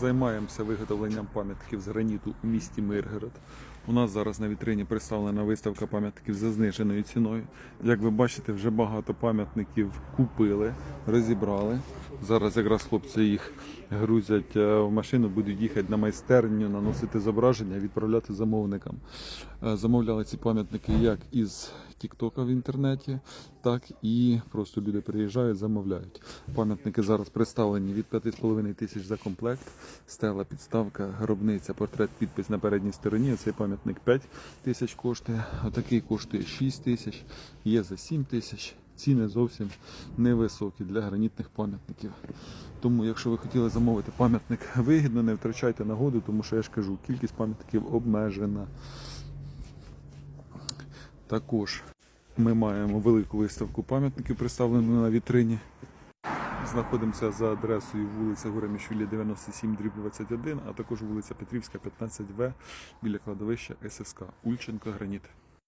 Займаємося виготовленням пам'ятків з граніту у місті Миргород. У нас зараз на вітрині представлена виставка пам'ятників за зниженою ціною. Як ви бачите, вже багато пам'ятників купили, розібрали. Зараз якраз хлопці їх грузять е, в машину, будуть їхати на майстерню, наносити зображення, відправляти замовникам. Е, Замовляли ці пам'ятники як із Тіктока в інтернеті, так і просто люди приїжджають, замовляють. Пам'ятники зараз представлені від 5,5 тисяч за комплект. Стела, підставка, гробниця, портрет, підпис на передній стороні. Цей пам'ятник 5 тисяч коштує. Отакий коштує 6 тисяч, є за 7 тисяч. Ціни зовсім невисокі для гранітних пам'ятників. Тому, якщо ви хотіли замовити пам'ятник вигідно, не втрачайте нагоду, тому що я ж кажу, кількість пам'ятників обмежена. Також ми маємо велику виставку пам'ятників, представлену на вітрині. Знаходимося за адресою вулиця Горемішвілі 97 дріб 21, а також вулиця Петрівська 15В біля кладовища ССК Ульченко Граніт.